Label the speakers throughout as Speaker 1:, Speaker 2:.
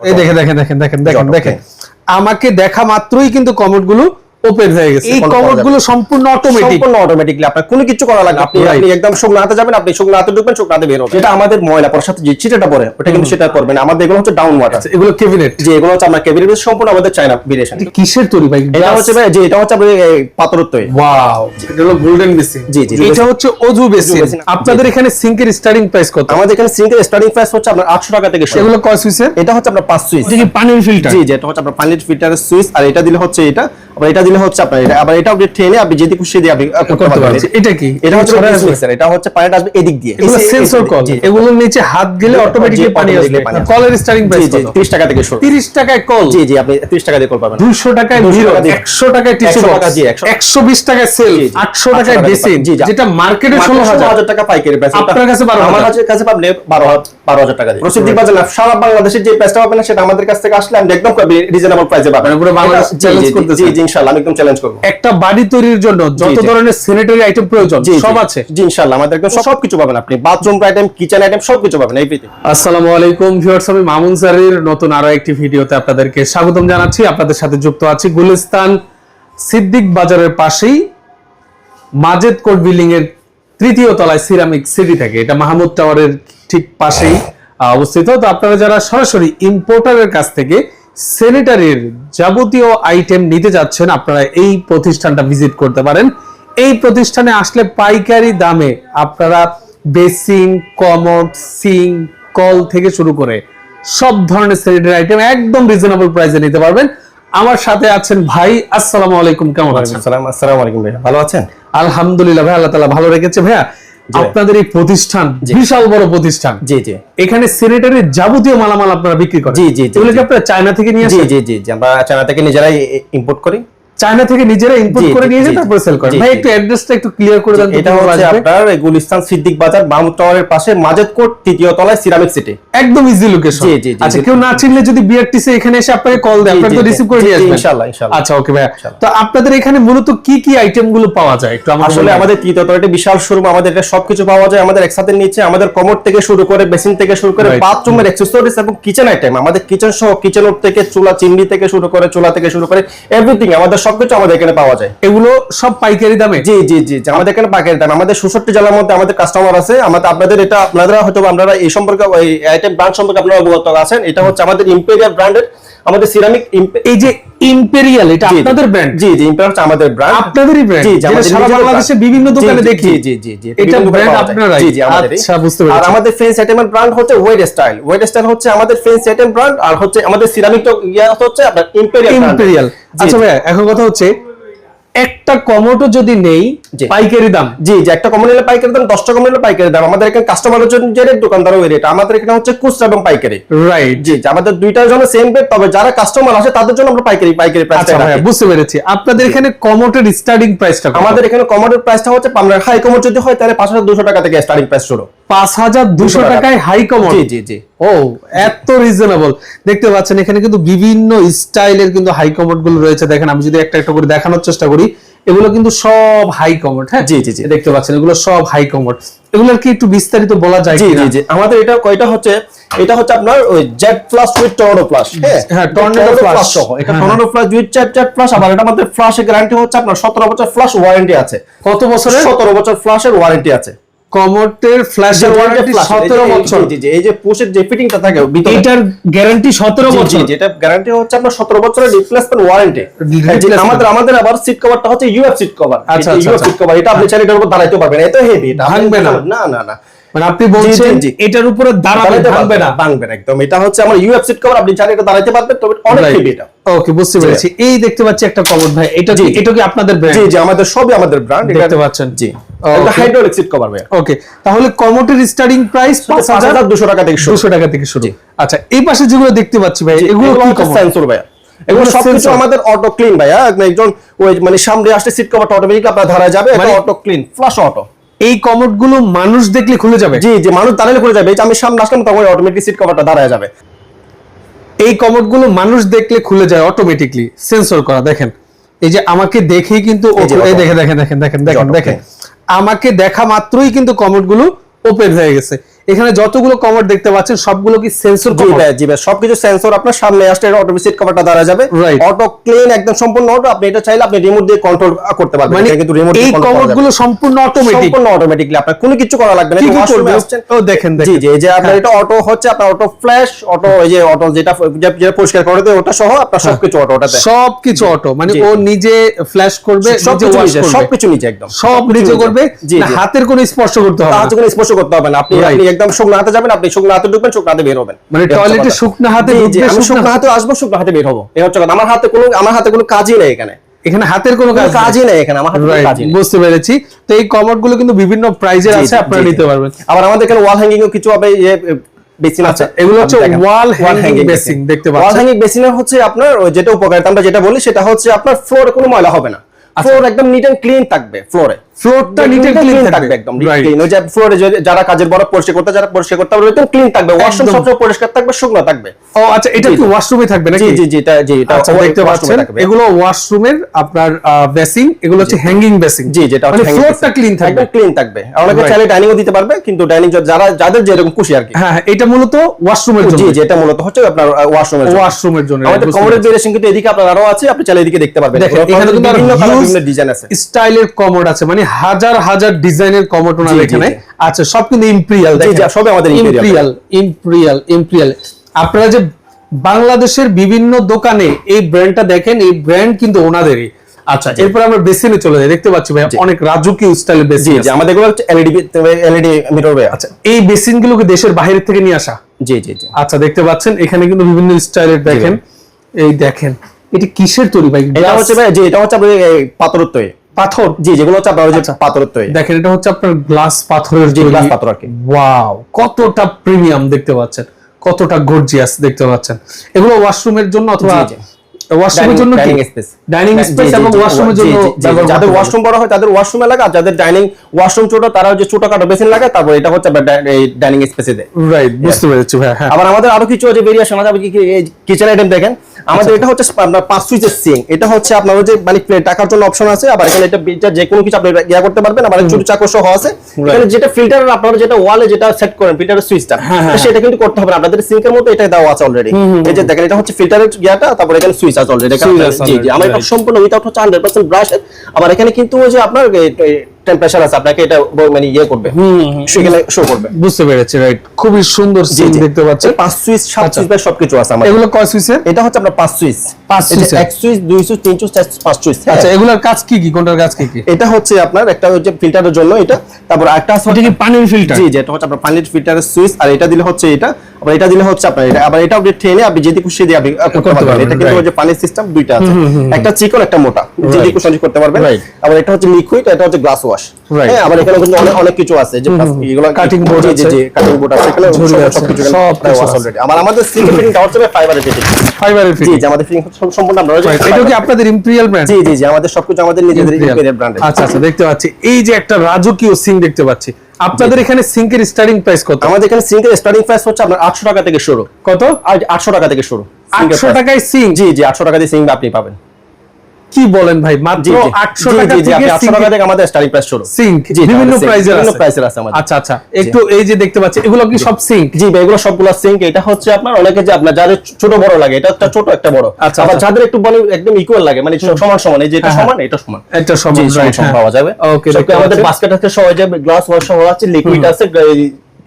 Speaker 1: এই দেখে দেখেন দেখেন দেখেন দেখেন দেখেন আমাকে দেখা মাত্রই কিন্তু কমেন্টগুলো ওপেন হয়ে গেছে এই সম্পূর্ণ অটোমেটিক
Speaker 2: সম্পূর্ণ অটোমেটিকলি আপনার কোনো কিছু করা লাগে না। আপনি আপনি একদম শুকনো হাতে যাবেন আপনি শুকনো হাতে ঢুকবেন শুকনো হাতে বের হবে যেটা আমাদের ময়লা পড়ার সাথে যে চিটাটা পড়ে ওটা কিন্তু সেটা করবে না। আমাদের এগুলো হচ্ছে ডাউন ওয়াটার
Speaker 1: এগুলো ক্যাবিনেট
Speaker 2: যে এগুলো হচ্ছে আমরা কেবিনেট সম্পূর্ণ আমাদের চায়না বিদেশে
Speaker 1: কিসের তৈরি ভাই?
Speaker 2: এটা হচ্ছে ভাই, যে এটা হচ্ছে পাথরের তৈরি।
Speaker 1: ওয়াও এটা হলো গোল্ডেন বেসিন
Speaker 2: জি, জি।
Speaker 1: এটা হচ্ছে অজু বেসিন আপনাদের এখানে সিঙ্কের স্টার্টিং প্রাইস কত?
Speaker 2: আমাদের এখানে সিঙ্কের স্টার্টিং প্রাইস হচ্ছে আপনার আটশো টাকা থেকে শুরু।
Speaker 1: এগুলো কয় সুইসের
Speaker 2: এটা হচ্ছে আপনার পাঁচ সুইচ।
Speaker 1: এটা পানির ফিল্টার
Speaker 2: জি যেটা হচ্ছে আপনার পানির ফিল্টারের সুইচ আর এটা দিলে হচ্ছে এটা আবার এটা দিলে হচ্ছে আপনার এটা আবার এটা আপনি টেনে আপনি যেদিকে খুশি দিয়ে আপনি করতে পারবেন।
Speaker 1: এটা কি?
Speaker 2: এটা হচ্ছে mixer, এটা হচ্ছে পানিটা আসবে এদিক দিয়ে।
Speaker 1: এগুলো সেন্সর কল এগুলোর নিচে হাত গেলে অটোমেটিক্যালি পানি আসবে। কলের স্টার্টিং প্রাইস
Speaker 2: জি
Speaker 1: কত?
Speaker 2: 30 টাকা থেকে শুরু
Speaker 1: 30 টাকায় কল
Speaker 2: জি জি আপনি 30 টাকা দিয়ে কল পাবেন।
Speaker 1: 200 টাকায়
Speaker 2: 200
Speaker 1: মিরর 100 টাকায় টিস্যু
Speaker 2: 100
Speaker 1: বক্স
Speaker 2: টাকা, জি, 100
Speaker 1: 120 টাকায় সেল
Speaker 2: জি, জি।
Speaker 1: 800 টাকায়
Speaker 2: 800
Speaker 1: বেসিন। যেটা মার্কেটে 16000
Speaker 2: 16000 টাকা পাইকারি প্রাইস
Speaker 1: আপনার কাছে 12,000
Speaker 2: আমার কাছে কাছে পাবেন 12000 12000 টাকা দিয়ে। প্রসিদ্ধি বাজার সারা বাংলাদেশের যে প্রাইসটা পাবেন সেটা আমাদের কাছ থেকে আসলে আমি একদম রিজনেবল প্রাইসে পাবেন।
Speaker 1: পুরো বাংলাদেশ
Speaker 2: এটা- জি,
Speaker 1: challenge
Speaker 2: জি, জি, ইনশাআল্লাহ। একদম চ্যালেঞ্জ করব।
Speaker 1: একটা বাড়ি তৈরির জন্য যত ধরনের স্যানিটারি আইটেম প্রয়োজন সব আছে।
Speaker 2: জি ইনশাআল্লাহ আমাদের একদম সবকিছু পাবেন আপনি। বাথরুম আইটেম কিচেন আইটেম সবকিছু পাবেন এভরিথিং
Speaker 1: আসসালামু আলাইকুম ভিউয়ার্স আমি মামুন স্যারের নতুন আরও একটি ভিডিওতে আপনাদেরকে স্বাগতম জানাচ্ছি। আপনাদের সাথে যুক্ত আছি গুলিস্তান সিদ্দিক বাজারের পাশেই মাজেদ বিল্ডিং এর তৃতীয় তলায় সিরামিক সিটি থেকে। এটা মাহমুদ টাওয়ারের ঠিক পাশেই অবস্থিত। তো আপনারা যারা সরাসরি ইম্পোর্টারের কাছ থেকে স্যানিটারির যাবতীয় আইটেম নিতে যাচ্ছেন আপনারা এই প্রতিষ্ঠানটা ভিজিট করতে পারেন। এই প্রতিষ্ঠানে আসলে পাইকারি দামে আপনারা বেসিং কমোড সিং কল থেকে শুরু করে সব ধরনের স্যানিটারি আইটেম একদম রিজনেবল প্রাইসে নিতে পারবেন। আমার সাথে আছেন ভাই আসসালামু আলাইকুম কেমন আছেন?
Speaker 2: আসসালাম আসসালামু আলাইকুম ভাই ভালো আছেন?
Speaker 1: আলহামদুলিল্লাহ ভাই আল্লাহ তাআলা ভালো রেখেছে ভাইয়া। আপনাদের এই প্রতিষ্ঠান বিশাল বড় প্রতিষ্ঠান।
Speaker 2: জি জি।
Speaker 1: এখানে স্যানিটারির যাবতীয় মালামাল আপনারা বিক্রি করেন।
Speaker 2: জি, জি,
Speaker 1: এগুলো কি আপনারা চায়না থেকে নিয়ে
Speaker 2: যাই
Speaker 1: আসেন?
Speaker 2: জি জি জি। আমরা চায়না থেকে নিজেরাই ইম্পোর্ট করি।
Speaker 1: চায়না থেকে নিজেরা ইম্পোর্ট করে নিয়ে যায় তারপরে সেল করেন। ভাই একটু অ্যাড্রেসটা একটু ক্লিয়ার করে দেন
Speaker 2: এটা হচ্ছে আপনার গুলিস্তান সিদ্দিক বাজার মাহমুদ টাওয়ারের পাশে মাজেদ কোট তৃতীয় তলায় সিরামিক সিটি
Speaker 1: একদম ইজি লোকেশন
Speaker 2: জি, জি,
Speaker 1: আচ্ছা কেউ না চিনলে যদি বিআরটিসি এখানে এসে আপনাকে কল দেয়
Speaker 2: জি,
Speaker 1: তো রিসিভ করে নিয়ে আসবেন।
Speaker 2: ইনশাআল্লাহ, ইনশাআল্লাহ।
Speaker 1: আচ্ছা ওকে
Speaker 2: ইনশাআল্লাহ।
Speaker 1: তো আপনাদের এখানে মূলত কি কি আইটেমগুলো পাওয়া যায়? একটু
Speaker 2: আসলে আমাদের তৃতীয় তলায় বিশাল শোরুম আমাদের এটা সবকিছু পাওয়া যায় আমাদের একসাথে নিচে আমাদের কমোড থেকে শুরু করে বেসিন থেকে শুরু করে বাথরুমের অ্যাক্সেসরিজ এবং কিচেন আইটেম আমাদের কিচেন সহ কিচেন থেকে চুলা চিমনি থেকে শুরু করে চুলা থেকে শুরু করে এভরিথিং আমাদের সবকিছু আমাদের এখানে পাওয়া যায়।
Speaker 1: এগুলো সব পাইকারি দামে?
Speaker 2: জি জি জি আমাদের এখানে পাইকারি দাম। আমাদের সুষট্টি জেলার মধ্যে আমাদের কাস্টমার আছে। আমাদের আপনাদের এটা আপনারা হয়তো আপনারা এই সম্পর্কে এই আইটেম ব্র্যান্ড সম্পর্কে আপনারা অবগত আছেন। এটা হচ্ছে আমাদের ইম্পেরিয়াল ব্র্যান্ডের আমাদের সিরামিক
Speaker 1: এই যে ইম্পেরিয়াল এটা আপনাদের ব্র্যান্ড
Speaker 2: জি জি ইম্পেরিয়াল হচ্ছে আমাদের ব্র্যান্ড
Speaker 1: আপনাদেরই ব্র্যান্ড
Speaker 2: জি, আমাদের
Speaker 1: সারা বাংলাদেশে বিভিন্ন দোকানে দেখি।
Speaker 2: জি, জি, জি।
Speaker 1: এটা ব্র্যান্ড আপনারাই।
Speaker 2: জি, জি, আমাদেরই।
Speaker 1: আচ্ছা বুঝতে
Speaker 2: আর আমাদের ফেন্স আইটেমের ব্র্যান্ড হচ্ছে ওয়েড স্টাইল ওয়েড স্টাইল হচ্ছে আমাদের ফেন্স আইটেম ব্র্যান্ড আর হচ্ছে আমাদের সিরামিক তো ইয়া হচ্ছে আপনার ইম্পেরিয়াল
Speaker 1: ইম্পেরিয়াল আচ্ছা ভাইয়া এখন কথা হচ্ছে একটা কমোটো যদি নেই। পাইকারি দাম?
Speaker 2: জি যে একটা কমন নিলে পাইকারি দাম দশটা কমন নিলে পাইকারি দাম। আমাদের এখানে কাস্টমারের জন্য যে রেট দোকানদার ওই রেট আমাদের এখানে হচ্ছে খুচরা এবং পাইকারি।
Speaker 1: রাইট
Speaker 2: জি আমাদের দুইটার জন্য সেম রেট তবে যারা কাস্টমার আসে তাদের জন্য আমরা পাইকারি পাইকারি প্রাইস
Speaker 1: আচ্ছা বুঝতে পেরেছি। আপনাদের এখানে কমোটের স্টার্টিং প্রাইসটা
Speaker 2: আমাদের এখানে কমোডের প্রাইসটা হচ্ছে আপনার হাই কমোড যদি হয় তাহলে পাঁচ হাজার দুশো টাকা থেকে স্টার্টিং প্রাইস শুরু।
Speaker 1: পাঁচ হাজার দুশো টাকায় হাই কমোড
Speaker 2: জি জি জি।
Speaker 1: ও এত রিজনেবল দেখতে পাচ্ছেন এখানে কিন্তু বিভিন্ন স্টাইলের কিন্তু হাই কমোডগুলো রয়েছে। দেখেন আমি যদি একটা একটা করে দেখানোর চেষ্টা করি। এগুলো কিন্তু সব হাই কমোড হ্যাঁ?
Speaker 2: জি, জি, জি।
Speaker 1: দেখতে পাচ্ছেন এগুলো সব হাই কমোড এগুলোর কি একটু বিস্তারিত বলা যায়
Speaker 2: জি জি আমাদের এটা কয়টা হচ্ছে? এটা হচ্ছে আপনার ওই Z plus with tornado plus হ্যাঁ?
Speaker 1: হ্যাঁ, প্লাস Plus।
Speaker 2: সহ। এটা tornado plus with Z Z plus আবার এটা আমাদের ফ্লাশের গ্যারান্টি হচ্ছে আপনার 17 বছর ফ্লাশ ওয়ারেন্টি আছে।
Speaker 1: কত বছরের?
Speaker 2: 17 বছর ফ্লাশের ওয়ারেন্টি আছে।
Speaker 1: কমোটের ফ্ল্যাশের ওয়ারেন্টি সতেরো বছর।
Speaker 2: জি জি এই যে পুশের যে ফিটিংটা থাকে ভিতরে
Speaker 1: এটার গ্যারান্টি সতেরো
Speaker 2: জি, জি,
Speaker 1: বছর।
Speaker 2: জি, এটা গ্যারান্টি হচ্ছে আপনার 17 বছরের রিপ্লেসমেন্ট ওয়ারেন্টি আমাদের আমাদের আবার সিট কভারটা হচ্ছে ইউএফ সিট কভার
Speaker 1: আচ্ছা,
Speaker 2: ইউএফ। সিট কভার এটা আপনি চাইলে এটার উপর দাঁড়াইতে পারবেন। এত হেভি এটা
Speaker 1: ভাঙবে না?
Speaker 2: না না না।
Speaker 1: মানে আপনি বলছেন। এটার উপরে দাঁড়াবে
Speaker 2: দাঁড়াইতে
Speaker 1: না।
Speaker 2: ভাঙবে না একদম। এটা হচ্ছে আমার ইউএফ সিট কভার আপনি চাইলে এটা দাঁড়াইতে পারবেন তবে অনেক হেভি এটা।
Speaker 1: ওকে বুঝতে পেরেছি। এই দেখতে পাচ্ছি একটা কমোড ভাই। এটা কি
Speaker 2: জি, জি।
Speaker 1: এটা কি আপনাদের ব্র্যান্ড
Speaker 2: জি আমাদের সবই আমাদের ব্র্যান্ড
Speaker 1: দেখতে পাচ্ছেন।
Speaker 2: জি। এটা হাইড্রোলিক সিট কভার ভাই
Speaker 1: ওকে তাহলে কমোটের স্টার্টিং প্রাইস হাজার
Speaker 2: 5200 টাকা থেকে শুরু।
Speaker 1: টাকা থেকে শুরু। আচ্ছা এই পাশে যেগুলো দেখতে পাচ্ছি ভাই এগুলো
Speaker 2: এগুলো
Speaker 1: কি
Speaker 2: সেন্সর ভাইয়া। এগুলো
Speaker 1: এগুলো
Speaker 2: সবকিছু আমাদের অটো ক্লিন ভাইয়া। একজন ওই মানে সামনে আসলে সিট কভারটা অটোমেটিক আপনার ধরা যাবে এটা অটো ক্লিন ফ্লাশ অটো
Speaker 1: এই কমোডগুলো মানুষ দেখলে খুলে যাবে।
Speaker 2: জি যে মানুষ দাঁড়ালে খুলে যাবে। আমি সামনে আসলাম তখন অটোমেটিক সিট কভারটা দাঁড়ায় যাবে।
Speaker 1: এই কমোডগুলো মানুষ দেখলে খুলে যায় অটোমেটিকলি সেন্সর করা দেখেন। এই যে আমাকে দেখেই কিন্তু ও-
Speaker 2: এই দেখে
Speaker 1: দেখেন দেখেন দেখেন দেখেন দেখেন। আমাকে দেখা মাত্রই কিন্তু কমোডগুলো ওপেন হয়ে গেছে। এখানে যতগুলো কমার দেখতে পাচ্ছেন সবগুলো কি সেন্সর
Speaker 2: জি ভাই জি ভাই সবকিছু সেন্সর আপনার সামনে আসলে এটা অটো সিট কভারটা দ্বারা যাবে। অটো ক্লিন একদম সম্পূর্ণ অটো আপনি এটা চাইলে আপনি রিমোট দিয়ে কন্ট্রোল করতে পারবেন।
Speaker 1: মানে
Speaker 2: কিন্তু রিমোট
Speaker 1: এই
Speaker 2: দিয়ে কন্ট্রোল
Speaker 1: কমারগুলো সম্পূর্ণ অটোমেটিক
Speaker 2: সম্পূর্ণ অটোমেটিকলি আপনার কোনো কিছু করা লাগবে না।
Speaker 1: কি করবে? ও দেখেন
Speaker 2: জি জি এই যে আপনার এটা অটো হচ্ছে আপনার অটো ফ্ল্যাশ অটো এই যে অটো যেটা যেটা পরিষ্কার করে দেয় ওটা সহ আপনার সবকিছু অটো ওটাতে।
Speaker 1: সবকিছু অটো মানে ও নিজে ফ্ল্যাশ করবে
Speaker 2: সবকিছু নিজে সবকিছু নিজে একদম।
Speaker 1: সব নিজে। করবে হাতের কোনো স্পর্শ করতে হবে না।
Speaker 2: তাহলে কোনো স্পর্শ করতে হবে না. আপনি একদম শুকনো হাতে যাবেন আপনি শুকনো হাতে ঢুকবেন শুকনো হাতে বের হবেন।
Speaker 1: মানে টয়লেটে শুকনো হাতে
Speaker 2: আমি
Speaker 1: শুকনো
Speaker 2: হাতে আসব শুকনো হাতে বের হব। এই হচ্ছে কথা। আমার হাতে কোনো আমার হাতে কোনো কাজই নেই এখানে।
Speaker 1: এখানে হাতের কোনো কাজ
Speaker 2: কাজই নেই এখানে। আমার হাতে কাজই নেই।
Speaker 1: বুঝতে পেরেছি। তো এই কমোডগুলো কিন্তু বিভিন্ন প্রাইজের আছে আপনারা নিতে পারবেন।
Speaker 2: আবার আমাদের এখানে ওয়াল হ্যাঙ্গিং ও কিছু হবে ইয়ে বেসিন আছে।
Speaker 1: আচ্ছা, এগুলো হচ্ছে
Speaker 2: ওয়াল
Speaker 1: basin,
Speaker 2: basin।
Speaker 1: দেখতে পাচ্ছেন।
Speaker 2: hanging basin-এর হচ্ছে আপনার যেটা উপকারিতা আমরা যেটা বলি সেটা হচ্ছে আপনার ফ্লোরে কোনো ময়লা হবে না।
Speaker 1: আচ্ছা।
Speaker 2: ফ্লোর একদম নিট এন্ড ক্লিন থাকবে ফ্লোরে
Speaker 1: ফ্লোরটা নিট ক্লিন থাকবে
Speaker 2: একদম। ক্লিন ওই যে ফ্লোরে যারা কাজের বড় পরিষ্কার করতে যারা পরিষ্কার করতে পারবে একদম ক্লিন থাকবে। ওয়াশরুম সবসময় পরিষ্কার থাকবে শুকনো থাকবে।
Speaker 1: ও আচ্ছা এটা কি ওয়াশরুমে থাকবে নাকি?
Speaker 2: জি জি জি এটা জি এটা
Speaker 1: আচ্ছা দেখতে পাচ্ছেন এগুলো ওয়াশরুমের আপনার বেসিং এগুলো হচ্ছে হ্যাঙ্গিং বেসিং
Speaker 2: জি যেটা
Speaker 1: মানে ফ্লোরটা ক্লিন থাকবে।
Speaker 2: একদম ক্লিন থাকবে। অনেকে. চাইলে ডাইনিংও দিতে পারবে কিন্তু ডাইনিং যারা যাদের যেরকম খুশি আর কি।
Speaker 1: হ্যাঁ হ্যাঁ, এটা মূলত ওয়াশরুমের জন্য।
Speaker 2: জি এটা মূলত হচ্ছে আপনার ওয়াশরুমের
Speaker 1: ওয়াশরুমের জন্য।
Speaker 2: আমাদের কমোডের ভেরিয়েশন কিন্তু এদিকে আপনার আরও আছে আপনি চাইলে এদিকে দেখতে পারবেন।
Speaker 1: এখানে কিন্তু
Speaker 2: বিভিন্ন ডিজাইন আছে।
Speaker 1: স্টাইলের কমোড আছে মানে হাজার হাজার ডিজাইনের
Speaker 2: জি,
Speaker 1: এখানে আচ্ছা সব কিন্তু ইম্পেরিয়াল
Speaker 2: সবই আমাদের।
Speaker 1: ইম্পেরিয়াল ইম্পেরিয়াল ইম্পেরিয়াল আপনারা যে বাংলাদেশের বিভিন্ন দোকানে এই ব্র্যান্ডটা দেখেন এই ব্র্যান্ড কিন্তু ওনাদেরই। আচ্ছা এরপর আমরা বেসিনে চলে যাই। দেখতে পাচ্ছি ভাই অনেক রাজকীয় স্টাইলের
Speaker 2: জি
Speaker 1: বেসিন
Speaker 2: জি আমাদের হচ্ছে এলইডি এলইডি মিরর ওয়ে
Speaker 1: আচ্ছা। এই বেসিন গুলোকে দেশের বাইরে থেকে নিয়ে আসা?
Speaker 2: জি জি জি।
Speaker 1: আচ্ছা দেখতে পাচ্ছেন এখানে কিন্তু বিভিন্ন স্টাইলের দেখেন। এই দেখেন এটি কিসের তৈরি ভাই?
Speaker 2: এটা হচ্ছে ভাই জি এটা হচ্ছে পাথরের তৈরি।
Speaker 1: পাথর?
Speaker 2: জি যেগুলো হচ্ছে আপনার যে
Speaker 1: আচ্ছা।
Speaker 2: তৈরি।
Speaker 1: দেখেন এটা হচ্ছে আপনার গ্লাস পাথরের তৈরি।
Speaker 2: গ্লাস পাথর আর কি।
Speaker 1: ওয়াও কতটা প্রিমিয়াম দেখতে পাচ্ছেন। কতটা গর্জিয়াস দেখতে পাচ্ছেন। এগুলো ওয়াশরুমের জন্য অথবা। ওয়াশরুমের জন্য
Speaker 2: ডাইনিং স্পেস
Speaker 1: ডাইনিং স্পেস এবং ওয়াশরুমের জন্য
Speaker 2: যাদের ওয়াশরুম বড় হয় তাদের ওয়াশরুমে লাগে আর যাদের ডাইনিং ওয়াশরুম ছোট তারা যে ছোটখাটো বেসিন লাগে তারপর এটা হচ্ছে এই ডাইনিং স্পেসে দেয়।
Speaker 1: রাইট বুঝতে পেরেছি ভাই হ্যাঁ।
Speaker 2: আবার আমাদের আরও কিছু যে ভেরিয়েশন আছে আপনি কিচেন আইটেম দেখেন? আমাদের
Speaker 1: আচ্ছা।
Speaker 2: এটা হচ্ছে আপনার পাঁচ সুইচের সিং এটা হচ্ছে আপনার যে মানে প্লেট টাকার জন্য অপশন আছে আবার এখানে এটা এটা যে কোনো কিছু আপনি ইয়া করতে পারবেন আবার ছোট চাকর সহ আছে। এখানে যেটা ফিল্টার আপনারা যেটা ওয়ালে যেটা সেট করেন ফিল্টারের সুইচটা
Speaker 1: হ্যাঁ,
Speaker 2: সেটা কিন্তু করতে হবে আপনাদের সিঙ্কের মতো এটা দেওয়া আছে অলরেডি এই যে দেখেন এটা হচ্ছে ফিল্টারের ইয়াটা তারপর এখানে সুইচ আছে অলরেডি জি জি। আমার এটা. সম্পূর্ণ উইথাউট হচ্ছে হান্ড্রেড পার্সেন্ট ব্রাশ আবার এখানে কিন্তু ওই যে আপনার টেম্পারেচার আছে আপনাকে এটা মানে ইয়ে করবে। সেখানে শো করবে।
Speaker 1: বুঝতে পেরেছি রাইট খুবই সুন্দর সিন দেখতে পাচ্ছেন।
Speaker 2: পাঁচ সুইচ সাত
Speaker 1: আচ্ছা।
Speaker 2: সুইচ বা সবকিছু আছে আমাদের।
Speaker 1: এগুলো কয় সুইচের
Speaker 2: এটা হচ্ছে আপনার পাঁচ সুইচ।
Speaker 1: পাঁচ
Speaker 2: এটা
Speaker 1: সুইচের।
Speaker 2: এক সুইচ দুই সুইচ তিন সুইচ চার পাঁচ সুইচ হ্যাঁ।
Speaker 1: আচ্ছা এগুলোর কাজ কি কি? কোনটার কাজ কি কি?
Speaker 2: এটা হচ্ছে আপনার একটা হচ্ছে ফিল্টারের জন্য এটা। তারপর একটা
Speaker 1: এটা কি পানির ফিল্টার
Speaker 2: জি যেটা হচ্ছে আপনার পানির ফিল্টারের সুইচ আর এটা দিলে হচ্ছে এটা। আবার এটা দিলে হচ্ছে আপনার এটা। আবার এটা আপনি ট্রেনে আপনি যেদি খুশি দিয়ে আপনি করতে পারবেন। এটা কিন্তু. যে পানির সিস্টেম দুইটা আছে। একটা চিকন একটা মোটা। যেদি
Speaker 1: Right.
Speaker 2: খুশি করতে পারবেন. আবার এটা হচ্ছে লিকুইড এটা হচ্ছে গ্লাস ওয়াশ
Speaker 1: Right.
Speaker 2: হ্যাঁ আবার এখানে কিন্তু অনেক অনেক কিছু আছে যে এগুলো জি, জি
Speaker 1: আছে।
Speaker 2: জি কাটিং বোর্ড আছে সব-
Speaker 1: কিছু
Speaker 2: ওয়াশ অলরেডি আমার আমাদের ফিটিং ফাইবারের ফিটিং
Speaker 1: ফাইবারের
Speaker 2: জি আমাদের ফিটিং সম্পূর্ণ আমরা
Speaker 1: এটা কি আপনাদের ইম্পেরিয়াল ব্র্যান্ড
Speaker 2: জি জি জি আমাদের সবকিছু আমাদের নিজেদের ইম্পেরিয়াল ব্র্যান্ডের
Speaker 1: আচ্ছা আচ্ছা দেখতে পাচ্ছি। এই যে একটা রাজকীয় সিং দেখতে পাচ্ছি। আপনাদের এখানে সিঙ্কের স্টার্টিং প্রাইস কত?
Speaker 2: আমাদের এখানে সিঙ্কের স্টার্টিং প্রাইস হচ্ছে আপনার 800 টাকা থেকে শুরু।
Speaker 1: কত?
Speaker 2: আর 800 টাকা থেকে শুরু। Sink এর
Speaker 1: আটশো
Speaker 2: price।
Speaker 1: টাকায় সিং
Speaker 2: জি জি 800 টাকা দিয়ে সিং আপনি পাবেন।
Speaker 1: কি বলেন ভাই? মাত্র
Speaker 2: জি
Speaker 1: আটশো
Speaker 2: জি,
Speaker 1: টাকা থেকে
Speaker 2: 800 টাকা থেকে আমাদের স্টার্টিং প্রাইস শুরু
Speaker 1: সিঙ্ক বিভিন্ন প্রাইজের
Speaker 2: বিভিন্ন
Speaker 1: আছে।
Speaker 2: প্রাইসের আছে আমাদের।
Speaker 1: আচ্ছা আচ্ছা একটু এই যে দেখতে পাচ্ছি এগুলো কি সব সিঙ্ক?
Speaker 2: জি ভাই এগুলো সবগুলো সিঙ্ক। এটা হচ্ছে আপনার অনেকে যে আপনার যাদের ছোট বড় লাগে এটা একটা ছোট একটা বড়।
Speaker 1: আচ্ছা,
Speaker 2: আবার
Speaker 1: আচ্ছা।
Speaker 2: যাদের একটু বলে একদম ইকুয়াল লাগে মানে সমান সমান এই যে এটা
Speaker 1: হ্যাঁ,
Speaker 2: সমান এটা সমান।
Speaker 1: একটা
Speaker 2: জি,
Speaker 1: সমান right, হ্যাঁ।
Speaker 2: পাওয়া যাবে।
Speaker 1: ওকে
Speaker 2: আমাদের বাস্কেট আছে সহ যে গ্লাস ওয়াশ সহ আছে লিকুইড আছে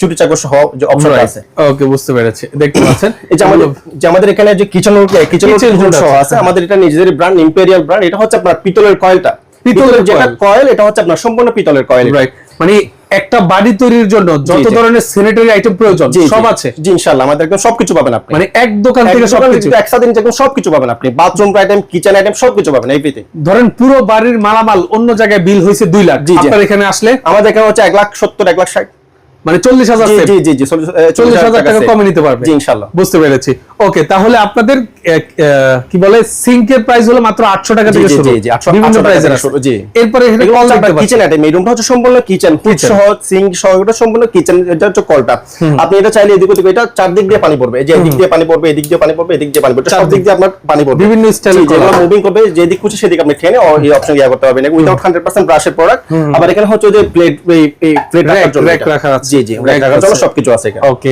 Speaker 2: চুটি সহ যে অপশন আছে।
Speaker 1: ওকে বুঝতে পেরেছি। দেখতে পাচ্ছেন?
Speaker 2: এই যে আমাদের যে আমাদের এখানে যে কিচেন কিচেন সহ
Speaker 1: আছে,
Speaker 2: আমাদের এটা নিজেদের ব্র্যান্ড ইম্পেরিয়াল ব্র্যান্ড এটা হচ্ছে আপনার পিতলের কয়েলটা
Speaker 1: পিতলের
Speaker 2: যেটা কয়েল এটা হচ্ছে আপনার সম্পূর্ণ পিতলের কয়েল
Speaker 1: রাইট মানে একটা বাড়ি তৈরির জন্য যত ধরনের স্যানিটারি আইটেম প্রয়োজন সব আছে।
Speaker 2: জি ইনশাআল্লাহ আমাদের একদম সবকিছু পাবেন আপনি।
Speaker 1: মানে এক দোকান থেকে সবকিছু।
Speaker 2: একসাথে একদম সবকিছু পাবেন আপনি। বাথরুম আইটেম কিচেন আইটেম সবকিছু পাবেন এভরিথিং
Speaker 1: ধরেন পুরো বাড়ির মালামাল অন্য জায়গায় বিল হয়েছে দুই লাখ।
Speaker 2: জি।
Speaker 1: আপনার এখানে আসলে
Speaker 2: আমাদের এখানে হচ্ছে এক লাখ সত্তর এক লাখ ষাট।
Speaker 1: মানে চল্লিশ হাজার
Speaker 2: জি জি জি
Speaker 1: চল্লিশ হাজার টাকা কমে নিতে পারবে।
Speaker 2: জি ইনশাআল্লাহ
Speaker 1: বুঝতে পেরেছি। ওকে তাহলে আপনাদের কি বলে সিঙ্কের প্রাইস হলো মাত্র আটশো টাকা থেকে শুরু।
Speaker 2: জি, জি, 800
Speaker 1: বিভিন্ন প্রাইসের
Speaker 2: জি।
Speaker 1: এরপরে
Speaker 2: কিচেন আইটেম এই রুমটা হচ্ছে সম্পূর্ণ কিচেন ফুড সহ সিঙ্ক সহ এটা সম্পূর্ণ কিচেন এটা হচ্ছে কলটা। আপনি এটা চাইলে এদিক ওদিক এটা দিয়ে পানি পড়বে। যে এদিক দিয়ে পানি পড়বে এদিক দিয়ে পানি পড়বে এদিক দিয়ে পানি পড়বে সব
Speaker 1: চারদিক।
Speaker 2: দিক দিয়ে আপনার পানি পড়বে।
Speaker 1: বিভিন্ন
Speaker 2: যেগুলো মুভিং করবে যেদিক খুশি সেদিক আপনি টেনে এই অপশন ইয়া করতে পারবেন। উইদাউট হান্ড্রেড পার্সেন্ট ব্রাশের প্রোডাক্ট আবার এখানে হচ্ছে যে প্লেট প্লেট রাখার জন্য
Speaker 1: রাখা আছে।
Speaker 2: জি জি
Speaker 1: Rack
Speaker 2: রাখার সবকিছু আছে
Speaker 1: ওকে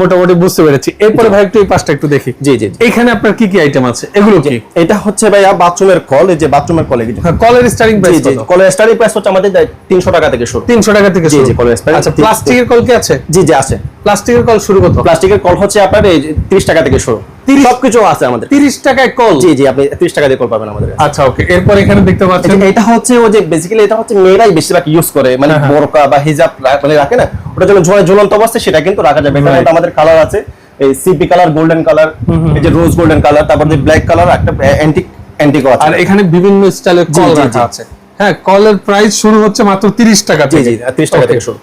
Speaker 1: মোটামুটি বুঝতে পেরেছি। এরপরে ভাই একটু এই পাশটা একটু দেখি।
Speaker 2: জি জি জি।
Speaker 1: এখানে আপনার কি কি আইটেম আছে? এগুলো কি?
Speaker 2: এটা হচ্ছে ভাইয়া বাথরুমের কল এই যে বাথরুমের কল এই
Speaker 1: হ্যাঁ কলের স্টারিং
Speaker 2: জি
Speaker 1: প্রাইস
Speaker 2: জি কলের স্টারিং প্রাইস হচ্ছে আমাদের তিনশো টাকা থেকে শুরু।
Speaker 1: 300 টাকা থেকে
Speaker 2: জি,
Speaker 1: শুরু।
Speaker 2: জি, কলের স্টারিং
Speaker 1: আচ্ছা প্লাস্টিকের কল কি আছে?
Speaker 2: জি জি আছে।
Speaker 1: প্লাস্টিকের কল শুরু কত?
Speaker 2: প্লাস্টিকের কল হচ্ছে আপনার এই তিরিশ টাকা থেকে শুরু।
Speaker 1: 30
Speaker 2: সবকিছু আছে আমাদের
Speaker 1: 30 টাকায় কল?
Speaker 2: জি জি আপনি তিরিশ টাকা দিয়ে কল পাবেন আমাদের
Speaker 1: আচ্ছা ওকে। এরপর এখানে দেখতে পাচ্ছেন
Speaker 2: এটা- এটা হচ্ছে ওই যে বেসিক্যালি এটা হচ্ছে মেয়েরাই বেশিরভাগ ইউজ করে মানে
Speaker 1: হ্যাঁ, হ্যাঁ।
Speaker 2: বোরকা বা হিজাব মানে রাখে না? ওটা যখন ঝুলে ঝুলন্ত অবস্থায় সেটা কিন্তু রাখা যাবে।
Speaker 1: Right.
Speaker 2: আমাদের কালার আছে। এই সিপি কালার গোল্ডেন কালার এই যে রোজ গোল্ডেন কালার তারপর যে ব্ল্যাক কালার একটা অ্যান্টিক অ্যান্টিক আছে।
Speaker 1: আর এখানে বিভিন্ন স্টাইলের কল রাখা আছে। হ্যাঁ কলের প্রাইস শুরু হচ্ছে মাত্র 30 টাকা থেকে।
Speaker 2: 30 টাকা থেকে শুরু।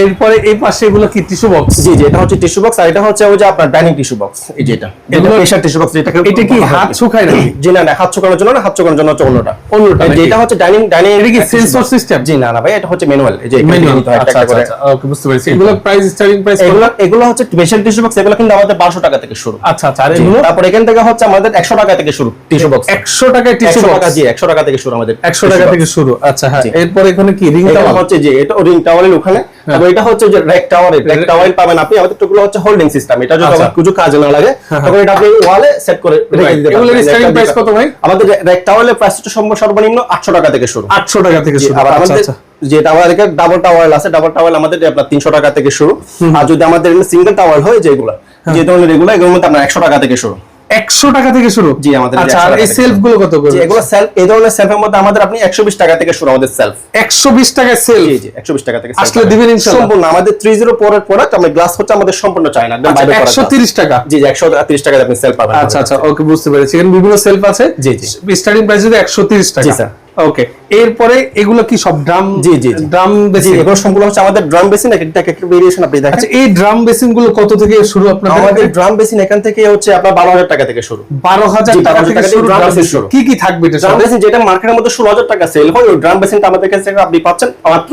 Speaker 1: এরপরে এই পাশে এগুলো কি টিস্যু বক্স?
Speaker 2: জি জি এটা হচ্ছে টিস্যু বক্স আর এটা হচ্ছে ওই যে আপনার ডাইনিং টিস্যু বক্স। এই যে এটা। এটা
Speaker 1: এগুলো-
Speaker 2: প্রেসার টিস্যু বক্স যেটা
Speaker 1: এটা কি হাত শুকায় নাকি?
Speaker 2: জি না না হাত শুকানোর জন্য না হাত শুকানোর জন্য হচ্ছে অন্যটা।
Speaker 1: অন্যটা
Speaker 2: এই যে এটা হচ্ছে ডাইনিং ডাইনিং
Speaker 1: এটা কি sensor system?
Speaker 2: জি না না ভাই এটা হচ্ছে ম্যানুয়াল এই যে
Speaker 1: Manual,
Speaker 2: নিতে
Speaker 1: আচ্ছা আচ্ছা ওকে বুঝতে পেরেছি। এগুলো প্রাইস স্টার্টিং প্রাইস
Speaker 2: এগুলো এগুলো হচ্ছে স্পেশাল টিস্যু বক্স এগুলো কিন্তু আমাদের 1200 টাকা থেকে শুরু।
Speaker 1: আচ্ছা আচ্ছা আর এগুলো?
Speaker 2: তারপর এখান থেকে হচ্ছে আমাদের 100 টাকা থেকে শুরু টিস্যু বক্স
Speaker 1: 100 টাকা টিস্যু
Speaker 2: 100
Speaker 1: বক্স
Speaker 2: টাকা জি 100 টাকা থেকে শুরু আমাদের
Speaker 1: 100 টাকা থেকে শুরু আচ্ছা হ্যাঁ এরপর এখানে কি রিং
Speaker 2: এটা
Speaker 1: টাওয়ার
Speaker 2: হচ্ছে যে এটা রিং টাওয়ারের ওখানে।
Speaker 1: হ্যাঁ।
Speaker 2: তারপর এটা হচ্ছে যে র্যাক টাওয়ারের র্যাক টাওয়ার পাবেন আপনি আমাদের টুকুলো হচ্ছে হোল্ডিং সিস্টেম এটা যদি
Speaker 1: আচ্ছা।
Speaker 2: কিছু কাজে না লাগে
Speaker 1: হ্যাঁ,
Speaker 2: তখন এটা আপনি ওয়ালে সেট করে রেখে. দিতে
Speaker 1: এগুলোর
Speaker 2: পারবেন
Speaker 1: starting
Speaker 2: একটা
Speaker 1: কত ভাই?
Speaker 2: আমাদের র্যাক টাওয়ারের প্রাইস হচ্ছে সর্ব- সর্বনিম্ন 800 টাকা থেকে শুরু
Speaker 1: 800 টাকা থেকে শুরু
Speaker 2: আবার
Speaker 1: আচ্ছা
Speaker 2: আমাদের
Speaker 1: আচ্ছা
Speaker 2: যে টাওয়ার ডাবল টাওয়ার আছে ডাবল টাওয়ার আমাদের আপনার 300 টাকা থেকে শুরু আর যদি আমাদের সিঙ্গেল টাওয়ার হয় যেগুলো
Speaker 1: হ্যাঁ।
Speaker 2: যে ধরনের এগুলো এগুলোর মধ্যে আপনার 100 টাকা থেকে শুরু
Speaker 1: 100 টাকা থেকে শুরু?
Speaker 2: জি, আমাদের
Speaker 1: আচ্ছা আর এই সেলফগুলো কত করে?
Speaker 2: এগুলো সেলফ এই ধরনের সেলফের মধ্যে আমাদের আপনি 120 টাকা থেকে শুরু আমাদের সেলফ
Speaker 1: একশো বিশ টাকা সেলফ
Speaker 2: জি জি 120 টাকা থেকে
Speaker 1: আসলে দিবেন
Speaker 2: সম্পূর্ণ আমাদের 304 এর প্রোডাক্ট গ্লাস হচ্ছে আমাদের সম্পূর্ণ চায়না একদম বাইরে তিরিশ glass।
Speaker 1: 130 টাকা?
Speaker 2: জি জি 130 টাকা আপনি সেল পাবেন।
Speaker 1: আচ্ছা আচ্ছা ওকে বুঝতে পেরেছি। এখানে বিভিন্ন সেলফ আছে।
Speaker 2: জি, জি।
Speaker 1: স্টার্টিং প্রাইস যদি 130 টাকা।
Speaker 2: জি, স্যার।
Speaker 1: ওকে এরপরে এগুলো কি সব ড্রাম
Speaker 2: জি, জি।
Speaker 1: ড্রাম বেসিন
Speaker 2: এগুলো সম্পূর্ণ হচ্ছে আমাদের ড্রাম বেসিন একটা ভেরিয়েশন আপনি দেখেন।
Speaker 1: আচ্ছা এই ড্রাম বেসিনগুলো কত থেকে শুরু আপনাদের
Speaker 2: আমাদের ড্রাম বেসিন এখান থেকে হচ্ছে আপনার 12000 টাকা থেকে শুরু।
Speaker 1: বারো হাজার
Speaker 2: জি,
Speaker 1: টাকা থেকে শুরু
Speaker 2: basin
Speaker 1: basin।
Speaker 2: শুরু।
Speaker 1: কি কি থাকবে এটা
Speaker 2: ড্রাম বেসিন যেটা মার্কেটের মধ্যে 16000 টাকা সেল হয় ওই ড্রাম বেসিনটা আমাদের কাছে আপনি পাচ্ছেন মাত্র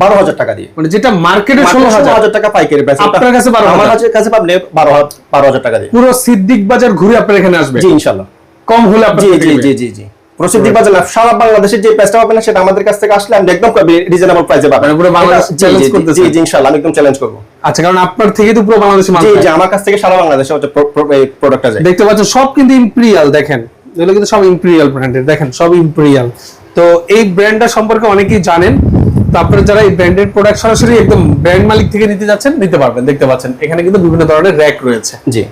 Speaker 2: 12000 টাকা দিয়ে।
Speaker 1: মানে যেটা মার্কেটে
Speaker 2: ষোলো
Speaker 1: হাজার।
Speaker 2: হাজার টাকা পাইকারি প্রাইস
Speaker 1: আপনার কাছে 12,000
Speaker 2: আমার কাছে পাবেন বারো হাজার বারো হাজার টাকা দিয়ে।
Speaker 1: পুরো সিদ্দিক বাজার ঘুরে আপনার এখানে আসবে।
Speaker 2: জি ইনশাল্লাহ।
Speaker 1: কম হলে আপনার
Speaker 2: জি জি জি জি জি। প্রসিদ্ধি বাজার না সারা বাংলাদেশের যে প্রাইসটা পাবেন সেটা আমাদের কাছ থেকে আসলে আমি একদম রিজনেবল প্রাইসে পাবেন।
Speaker 1: মানে পুরো বাংলাদেশ
Speaker 2: এটা- জি,
Speaker 1: challenge
Speaker 2: জি, ইনশাআল্লাহ আমি একদম চ্যালেঞ্জ করব।
Speaker 1: আচ্ছা কারণ আপনার থেকে তো পুরো বাংলাদেশে মাল
Speaker 2: জি জি আমার কাছ থেকে সারা বাংলাদেশে হচ্ছে প্রোডাক্টটা যায়।
Speaker 1: দেখতে পাচ্ছেন সব কিন্তু ইম্পেরিয়াল দেখেন। এগুলো কিন্তু সব ইম্পেরিয়াল ব্র্যান্ডের দেখেন সব ইম্পেরিয়াল তো এই ব্র্যান্ডটা সম্পর্কে অনেকেই জানেন। তো আপনারা যারা এই ব্র্যান্ডের প্রোডাক্ট সরাসরি একদম ব্র্যান্ড মালিক থেকে নিতে যাচ্ছেন নিতে পারবেন দেখতে পাচ্ছেন। এখানে কিন্তু বিভিন্ন ধরনের র্যাক রয়েছে।
Speaker 2: জি.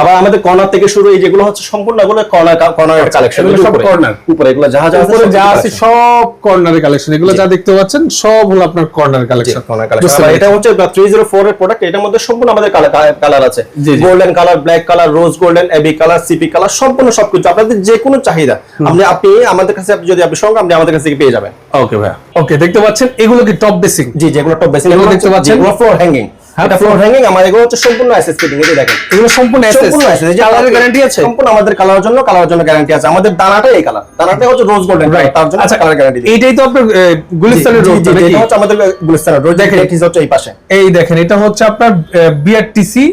Speaker 2: আবার আমাদের কর্নার থেকে শুরু এই যেগুলো হচ্ছে সম্পূর্ণ এগুলো কর্নার কর্নার কালেকশন
Speaker 1: সব corner।
Speaker 2: উপরে এগুলো যা যা
Speaker 1: উপরে যা আছে সব কর্নারের কালেকশন এগুলো যা দেখতে পাচ্ছেন সব হলো আপনার কর্নার কালেকশন
Speaker 2: কর্নার কালেকশন এটা হচ্ছে 304 এর প্রোডাক্ট এটার মধ্যে সম্পূর্ণ আমাদের কালার আছে। Golden colour black colour rose golden AB colour CP colour সম্পূর্ণ সবকিছু। আপনাদের যে কোনো চাহিদা আপনি আপনি আমাদের কাছে আপনি যদি আপনি সঙ্গে আপনি আমাদের কাছ পেয়ে যাবেন।
Speaker 1: ওকে ভাই ওকে দেখতে পাচ্ছেন এগুলো কি টপ বেসিং
Speaker 2: জি যেগুলো টপ বেসিন
Speaker 1: এগুলো দেখতে পাচ্ছেন?
Speaker 2: ফ্লোর হ্যাঙ্গিং
Speaker 1: হ্যাঁ,
Speaker 2: এটা ফ্লোর হ্যাঙ্গিং আমার এগুলো হচ্ছে সম্পূর্ণ এসএস ফিটিং এই দেখেন।
Speaker 1: এগুলো সম্পূর্ণ এসএস
Speaker 2: সম্পূর্ণ এসএস এই যে
Speaker 1: কালারের গ্যারান্টি আছে।
Speaker 2: সম্পূর্ণ আমাদের কালারের জন্য কালারের জন্য গ্যারান্টি আছে। আমাদের দানাটা এই কালার দানাটা হচ্ছে রোজ গোল্ডেন. তার জন্য
Speaker 1: আচ্ছা
Speaker 2: কালার গ্যারান্টি
Speaker 1: এইটাই তো আপনার গুলিস্তানের রোড
Speaker 2: এটা হচ্ছে আমাদের গুলিস্তানের রোজ দেখেন। এটি হচ্ছে এই পাশে।
Speaker 1: এই দেখেন এটা হচ্ছে আপনার বিআরটিসি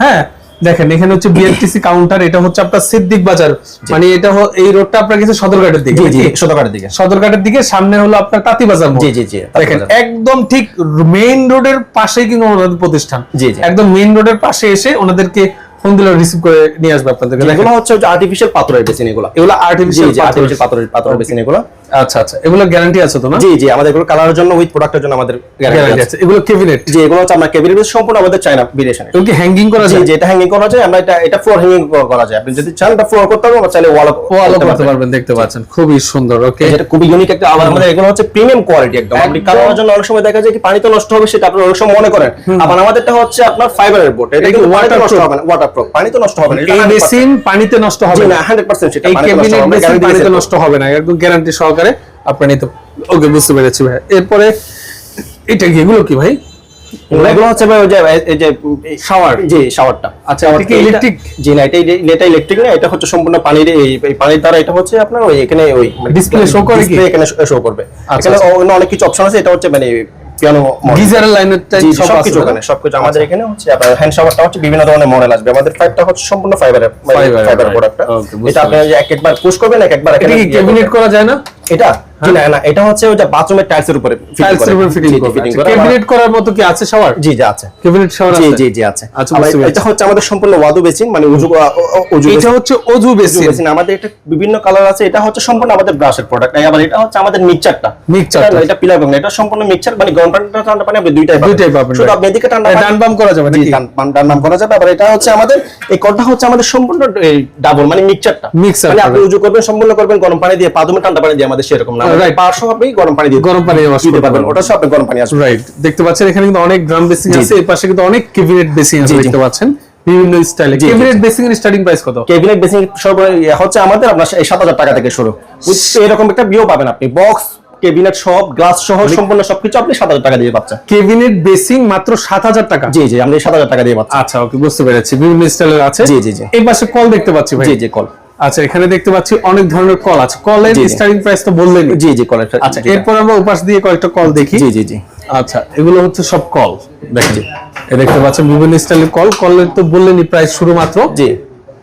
Speaker 1: হ্যাঁ? দেখেন এখানে হচ্ছে বিআরটিসি কাউন্টার এটা হচ্ছে আপনার সিদ্দিক বাজার। মানে এটা এই রোডটা আপনার কাছে সদরঘাটের দিকে।
Speaker 2: জি জি সদরঘাটের দিকে।
Speaker 1: সদরঘাটের দিকে সামনে হলো আপনার তাঁতিবাজার মোড়।
Speaker 2: জি, জি, জি,
Speaker 1: দেখেন একদম ঠিক মেইন রোডের পাশেই কিন্তু ওনাদের প্রতিষ্ঠান।
Speaker 2: জি, জি।
Speaker 1: একদম মেইন রোডের পাশে এসে ওনাদেরকে ফোন দিলে রিসিভ করে নিয়ে আসবে আপনাদেরকে।
Speaker 2: এগুলো হচ্ছে আর্টিফিশিয়াল পাথরের বেসিন এগুলো।
Speaker 1: এগুলো আর্টিফিশিয়াল
Speaker 2: আর্টিফিশিয়াল পাথরের পাথরের বেসিন এগুলো।
Speaker 1: আচ্ছা আচ্ছা। এগুলো গ্যারান্টি আছে তো না?
Speaker 2: জি জি আমাদের এগুলো কালারের জন্য উইথ প্রোডাক্টের জন্য আমাদের গ্যারান্টি আছে।
Speaker 1: এগুলো কেবিনেট
Speaker 2: জি এগুলো হচ্ছে আমরা কেবিনেট বেস সম্পূর্ণ আমাদের চায়না বিদেশে।
Speaker 1: এগুলো হ্যাঙ্গিং করা যায়?
Speaker 2: জি এটা হ্যাঙ্গিং করা যায়। আমরা এটা এটা ফ্লোর হ্যাঙ্গিং করা যায়। আপনি যদি চান এটা ফ্লোর করতে পারবেন চাইলে ওয়াল
Speaker 1: ও আলো করতে পারবেন। দেখতে পাচ্ছেন। খুবই সুন্দর ওকে
Speaker 2: যেটা খুবই ইউনিক একটা আবার আমাদের এগুলো হচ্ছে প্রিমিয়াম কোয়ালিটি একদম। আপনি কালারের জন্য অনেক সময় দেখা যায় কি পানি তো নষ্ট হবে সেটা আপনি অনেক সময় মনে করেন। আবার আমাদেরটা হচ্ছে আপনার ফাইবারের বোর্ড এটা
Speaker 1: এটা
Speaker 2: কিন্তু তো নষ্ট হবে না ওয়াটারপ্রুফ পানি তো নষ্ট হবে না
Speaker 1: এই
Speaker 2: 100%
Speaker 1: বেসিন পানিতে নষ্ট হবে না।
Speaker 2: না 100% সেটা
Speaker 1: এই
Speaker 2: নষ্ট
Speaker 1: ক্যাবিনেট
Speaker 2: হবে না,
Speaker 1: বেসিন
Speaker 2: guarantee
Speaker 1: পানিতে নষ্ট হবে না একদম গ্যারান্টি সহকারে আপনি নিতে ওকে বুঝতে পেরেছি ভাই এরপরে এটা কি এগুলো কি ভাই?
Speaker 2: এগুলো হচ্ছে ভাই ওই যে এই যে শাওয়ার জি শাওয়ারটা
Speaker 1: আচ্ছা, এটা কি electric?
Speaker 2: জি না এটা এটা ইলেকট্রিক না এটা হচ্ছে সম্পূর্ণ পানির এই পানির দ্বারা এটা হচ্ছে আপনার ওই এখানে ওই
Speaker 1: Display show করে কি?
Speaker 2: এখানে শো করবে।
Speaker 1: আচ্ছা,
Speaker 2: এখানে
Speaker 1: আচ্ছা।
Speaker 2: অন্য অনেক কিছু অপশন আছে এটা হচ্ছে মানে পিয়ানো
Speaker 1: গিজারের লাইনের সব আছে
Speaker 2: ওখানে সবকিছু আমাদের এখানে হচ্ছে আপনার হ্যান্ড শাওয়ারটা হচ্ছে বিভিন্ন ধরনের মডেল আসবে। আমাদের পাইপটা হচ্ছে সম্পূর্ণ ফাইবারের ফাইবার প্রোডাক্টটা এটা আপনি একবার পুশ করবেন এক একবার এখানে
Speaker 1: কি ক্যাবিনেট করা যায় না?
Speaker 2: এটা? না না এটা হচ্ছে বাথরুমের টাইলস এর উপরে
Speaker 1: টাইলস এর উপর ফিটিং
Speaker 2: জি, জি, fitting
Speaker 1: আচ্ছা,
Speaker 2: করে।
Speaker 1: ক্যাবিনেট করার মতো কি আছে শাওয়ার?
Speaker 2: জি জি আছে।
Speaker 1: ক্যাবিনেট শাওয়ার আছে?
Speaker 2: জি জি আছে।
Speaker 1: আচ্ছা।
Speaker 2: এটা হচ্ছে আমাদের সম্পূর্ণ ওয়াদু বেসিন মানে উজু উজু
Speaker 1: এটা হচ্ছে অজু বেসিন।
Speaker 2: বেসিন আমাদের এটা বিভিন্ন কালার আছে এটা হচ্ছে সম্পূর্ণ আমাদের ব্রাশের প্রোডাক্ট আবার এটা হচ্ছে আমাদের মিক্সচারটা
Speaker 1: মিক্সচারটা।
Speaker 2: এটা পিলার এটা সম্পূর্ণ মিক্সচার মানে গরম পানি ঠান্ডা পানি আপনি দুইটাই পাবেন।
Speaker 1: দুইটাই পাবেন,
Speaker 2: শুধু আপনি এদিকে ঠান্ডা
Speaker 1: ডান বাম করা যাবে নাকি?
Speaker 2: ডান- বাম- ডান বাম করা যাবে আবার এটা হচ্ছে আমাদের এই কলটা হচ্ছে আমাদের সম্পূর্ণ ডাবল মানে মিক্সচারটা
Speaker 1: Mixer
Speaker 2: মানে আপনি। উজু করবেন সম্পূর্ণ করবেন গরম পানি দিয়ে পাদুমে ঠান্ডা পানি দিয়ে আমাদের সেরকম না. পাঁচশো আপনি গরম পানি দিয়ে
Speaker 1: গরম পানি
Speaker 2: দিতে
Speaker 1: করতে
Speaker 2: পারবেন। ওটা সব আপনি গরম পানি আসবে।
Speaker 1: রাইট দেখতে পাচ্ছেন এখানে কিন্তু অনেক ড্রাম বেসিং আছে এর পাশে কিন্তু অনেক ক্যাবিনেট বেসিং আছে। দেখতে পাচ্ছেন। বিভিন্ন স্টাইলে ক্যাবিনেট বেসিং এর স্টার্টিং প্রাইস কত?
Speaker 2: কেবিনেট বেসিং সব হচ্ছে আমাদের আপনার এই সাত হাজার টাকা থেকে শুরু। এরকম একটা ভিউ পাবেন আপনি। বক্স কেবিনেট সব গ্লাস সহ সম্পূর্ণ সবকিছু আপনি সাত হাজার টাকা দিয়ে পাচ্ছেন।
Speaker 1: ক্যাবিনেট বেসিং মাত্র সাত হাজার টাকা?
Speaker 2: জি জি সাত হাজার টাকা দিয়ে পাচ্ছেন।
Speaker 1: আচ্ছা ওকে বুঝতে পেরেছি। বিভিন্ন স্টাইলের আছে।
Speaker 2: জি, জি, জি।
Speaker 1: এই পাশে কল দেখতে পাচ্ছি ভাই।
Speaker 2: জি জি কল
Speaker 1: আচ্ছা এখানে দেখতে পাচ্ছি অনেক ধরনের কল আছে। কলের। স্টার্টিং প্রাইস তো বললেন
Speaker 2: জি জি কলের
Speaker 1: আচ্ছা এরপর আমরা উপাস দিয়ে কয়েকটা কল দেখি।
Speaker 2: জি জি জি।
Speaker 1: আচ্ছা এগুলো হচ্ছে সব কল। দেখেন এ দেখতে পাচ্ছেন বিভিন্ন স্টাইলের কল। কলের তো বললেনই প্রাইস শুরু মাত্র।
Speaker 2: জি।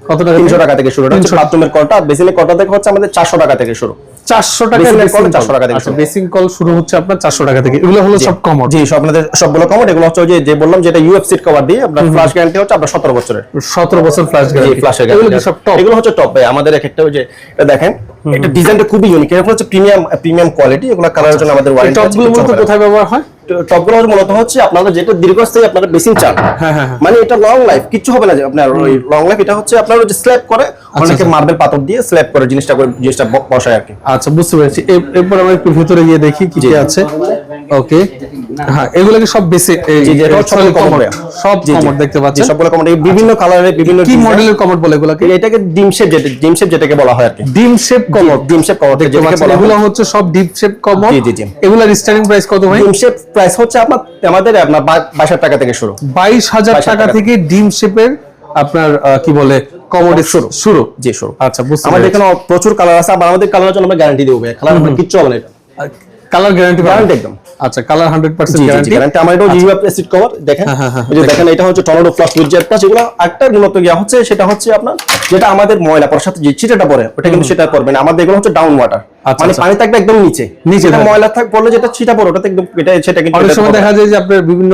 Speaker 1: কত টাকা
Speaker 2: তিনশো টাকা থেকে শুরু। এটা হচ্ছে
Speaker 1: 300
Speaker 2: বাথরুমের কলটা। বেসিনের কলটা থেকে হচ্ছে আমাদের চারশো টাকা থেকে শুরু।
Speaker 1: চারশো টাকা
Speaker 2: বেসিনের
Speaker 1: বেসিং
Speaker 2: কল 400 টাকা থেকে
Speaker 1: আচ্ছা বেসিং কল শুরু হচ্ছে আপনার চারশো টাকা থেকে। এগুলো হলো সব কমন
Speaker 2: জি সব আপনাদের সবগুলো কমন এগুলো হচ্ছে যে যে বললাম যেটা ইউএফসি কভার দিয়ে আপনার গ্যারান্টি হচ্ছে আপনার সতেরো বছরের।
Speaker 1: সতেরো বছর ফ্ল্যাশ গ্যারান্টি
Speaker 2: ফ্লাশের
Speaker 1: এগুলো সব টপ
Speaker 2: এগুলো হচ্ছে টপ ভাই। আমাদের এক একটা ওই যে এটা দেখেন এটা ডিজাইনটা খুবই ইউনিক এরকম হচ্ছে প্রিমিয়াম প্রিমিয়াম কোয়ালিটি এগুলো কালারের জন্য আমাদের
Speaker 1: এই
Speaker 2: ওয়ারেন্টি
Speaker 1: টপগুলো মূলত কোথায় ব্যবহার হয়?
Speaker 2: টপগুলো মূলত হচ্ছে আপনারা যেটা দীর্ঘস্থায়ী আপনারা বেশি চান
Speaker 1: হ্যাঁ, হ্যাঁ, হ্যাঁ।
Speaker 2: মানে এটা লং লাইফ কিছু হবে না যে আপনার ওই লং লাইফ এটা হচ্ছে আপনার যে স্ল্যাব করে অনেকে
Speaker 1: আচ্ছা।
Speaker 2: মার্বেল পাথর দিয়ে স্ল্যাব করে জিনিসটা করে জিনিসটা বসায় আর কি।
Speaker 1: আচ্ছা বুঝতে পেরেছি। এরপর আমরা একটু ভিতরে গিয়ে দেখি কি কি আছে। ওকে হ্যাঁ এগুলো কি সব বেসিক। সব। কমোড দেখতে
Speaker 2: যে
Speaker 1: পাচ্ছেন
Speaker 2: সবগুলো কমোড বিভিন্ন কালারের বিভিন্ন
Speaker 1: কি মডেলের কমোড বলে এগুলোকে
Speaker 2: এটাকে ডিম শেপ যেটা ডিম শেপ যেটাকে বলা হয় আর কি।
Speaker 1: ডিম শেপ কমোড
Speaker 2: ডিম শেপ কমোড
Speaker 1: দেখতে
Speaker 2: যেটাকে বলা
Speaker 1: এগুলো হচ্ছে সব ডিপ শেপ কমোড
Speaker 2: জি, জি, জি।
Speaker 1: এগুলোর স্টার্টিং প্রাইস কত ভাই?
Speaker 2: ডিম শেপ প্রাইস হচ্ছে আপনার আমাদের আপনার বাইশ হাজার টাকা থেকে শুরু।
Speaker 1: বাইশ হাজার
Speaker 2: 22,000
Speaker 1: টাকা। থেকে ডিম শেপের আপনার আহ, কি বলে কমোডের শুরু। শুরু।
Speaker 2: জি শুরু।
Speaker 1: আচ্ছা বুঝতে
Speaker 2: আমাদের এখানে প্রচুর কালার আছে। আবার আমাদের কালারের জন্য আমরা গ্যারান্টি দেবো কালার কিচ্ছু হবে না
Speaker 1: কালার গ্যারান্টি
Speaker 2: Guarantee একদম।
Speaker 1: আচ্ছা কালার হান্ড্রেড পার্সেন্ট
Speaker 2: জি জি
Speaker 1: গ্যারান্টি
Speaker 2: গ্যারান্টি আমার এটা ইউএফ অ্যাসিড কভার দেখেন।
Speaker 1: হ্যাঁ, হ্যাঁ,
Speaker 2: এই যে দেখেন। এটা হচ্ছে tornado flush with jet plus এগুলো একটা গুণত গিয়া হচ্ছে সেটা হচ্ছে আপনার যেটা আমাদের ময়লা পড়ার সাথে যে ছিটাটা পড়ে ওটা কিন্তু সেটা পড়বে না। আমাদের এগুলো হচ্ছে ডাউন ওয়াটার
Speaker 1: আচ্ছা,
Speaker 2: মানে
Speaker 1: আচ্ছা।
Speaker 2: পানি থাকবে একদম নিচে।
Speaker 1: নিচে
Speaker 2: ময়লা থাক পড়লে যেটা ছিটা পড়ে ওটাতে একদম এটা সেটা কিন্তু
Speaker 1: অনেক সময় দেখা যায় যে আপনার বিভিন্ন